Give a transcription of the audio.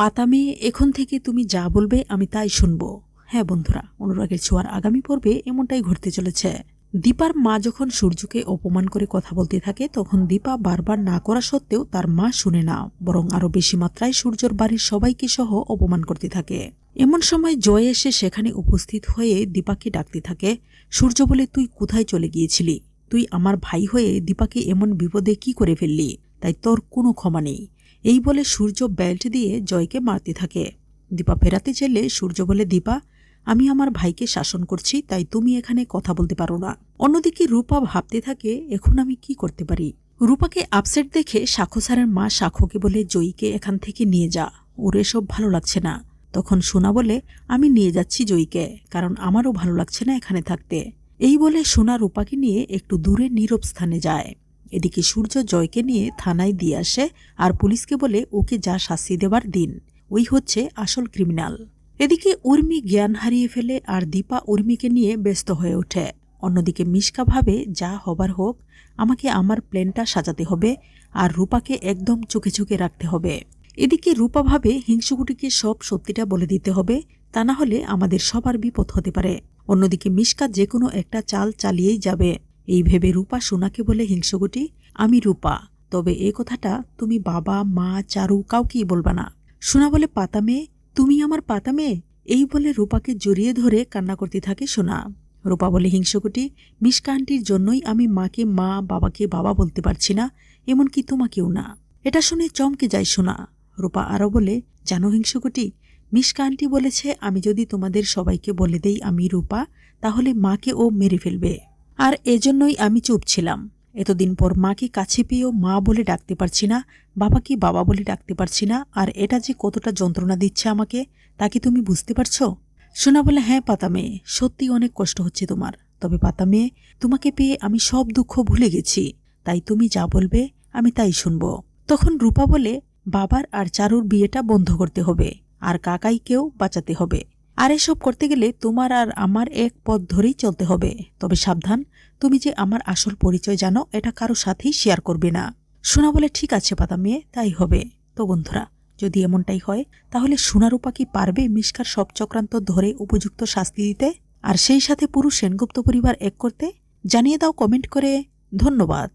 পাতা মেয়ে এখন থেকে তুমি যা বলবে আমি তাই শুনব। হ্যাঁ বন্ধুরা, অনুরাগের ছোঁয়ার আগামী পর্বে এমনটাই ঘটতে চলেছে। দীপার মা যখন সূর্যকে অপমান করে কথা বলতে থাকে, তখন দীপা বারবার না করা সত্ত্বেও তার মা শুনে না, বরং আরও বেশি মাত্রায় সূর্যর বাড়ির সবাইকে সহ অপমান করতে থাকে। এমন সময় জয় এসে সেখানে উপস্থিত হয়ে দীপাকে ডাকতে থাকে, সূর্য বলে তুই কোথায় চলে গিয়েছিলি? তুই আমার ভাই হয়ে দীপাকে এমন বিপদে কি করে ফেললি? তাই তোর কোনো ক্ষমা নেই। এই বলে সূর্য বেল্ট দিয়ে জয়কে মারতে থাকে। দীপা ফেরাতে চাইলে সূর্য বলে, দীপা, আমি আমার ভাইকে শাসন করছি, তাই তুমি এখানে কথা বলতে পারো না। অন্যদিকে রূপা ভাবতে থাকে, এখন আমি কি করতে পারি? রূপাকে আপসেট দেখে সাক্ষ্য স্যারের মা সাক্ষ্যকে বলে, জয়ীকে এখান থেকে নিয়ে যা, ওর এসব ভালো লাগছে না। তখন সোনা বলে, আমি নিয়ে যাচ্ছি জয়ীকে, কারণ আমারও ভালো লাগছে না এখানে থাকতে। এই বলে সোনা রূপাকে নিয়ে একটু দূরে নীরব স্থানে যায়। এদিকে সূর্য জয়কে নিয়ে থানায় দিয়ে আসে আর পুলিশকে বলে ওকে যা শাস্তি দেবার দিন। ওই হচ্ছে আসল ক্রিমিনাল। এদিকে উর্মি জ্ঞান হারিয়ে ফেলে আর দীপা উর্মিকে নিয়ে ব্যস্ত হয়ে ওঠে। অন্যদিকে মিশকা ভাবে, যা হবার হোক, আমাকে আমার প্ল্যানটা সাজাতে হবে আর রূপাকে একদম চোখে চোখে রাখতে হবে। এদিকে রূপা ভাবে, হিংসুকুটিকে সব সত্যিটা বলে দিতে হবে, তা না হলে আমাদের সবার বিপদ হতে পারে। অন্যদিকে মিশকা যে কোনো একটা চাল চালিয়েই যাবে। এই ভেবে রূপা সোনাকে বলে, হিংসুকুটি, আমি রূপা। তবে এ কথাটা তুমি বাবা, মা, চারু কাউকেই বলবা না। সোনা বলে, পাতা মেয়ে, তুমি আমার পাতা মেয়ে? এই বলে রূপাকে জড়িয়ে ধরে কান্না করতে থাকে সোনা। রূপা বলে, হিংসকুটি মিশকা জন্যই আমি মাকে, মা, বাবাকে বাবা বলতে পারছি না, এমনকি তোমাকেও না। এটা শুনে চমকে যায় সোনা। রূপা আরও বলে, জানো হিংসকুটি মিশকা আন্টি বলেছে, আমি যদি তোমাদের সবাইকে বলে দেই আমি রূপা, তাহলে মাকে ও মেরে ফেলবে। আর এজন্যই আমি চুপ ছিলাম। এতদিন পর মাকে কাছে পেয়েও মা বলে ডাকতে পারছি না, বাবাকে বাবা বলে ডাকতে পারছি না, আর এটা যে কতটা যন্ত্রণা দিচ্ছে আমাকে, তা কি তুমি বুঝতে পারছ? শোনা বলে হ্যাঁ পাতা মেয়ে, সত্যি অনেক কষ্ট হচ্ছে তোমার। তবে পাতা মেয়ে, তোমাকে পেয়ে আমি সব দুঃখ ভুলে গেছি। তাই তুমি যা বলবে, আমি তাই শুনব। তখন রূপা বলে, বাবার আর চারুর বিয়েটা বন্ধ করতে হবে, আর কাকাইকেও বাঁচাতে হবে। আর এসব করতে গেলে তোমার আর আমার এক পথ ধরেই চলতে হবে। তবে সাবধান, তুমি যে আমার আসল পরিচয় জানো, এটা কারও সাথেই শেয়ার করবে না। সোনা বলে, ঠিক আছে পাতা মেয়ে, তাই হবে। তো বন্ধুরা, যদি এমনটাই হয়, তাহলে সোনারূপা কি পারবে মিশকার সব চক্রান্ত ধরে উপযুক্ত শাস্তি দিতে? আর সেই সাথে পুরুষ সেনগুপ্ত পরিবার এক করতে? জানিয়ে দাও কমেন্ট করে। ধন্যবাদ।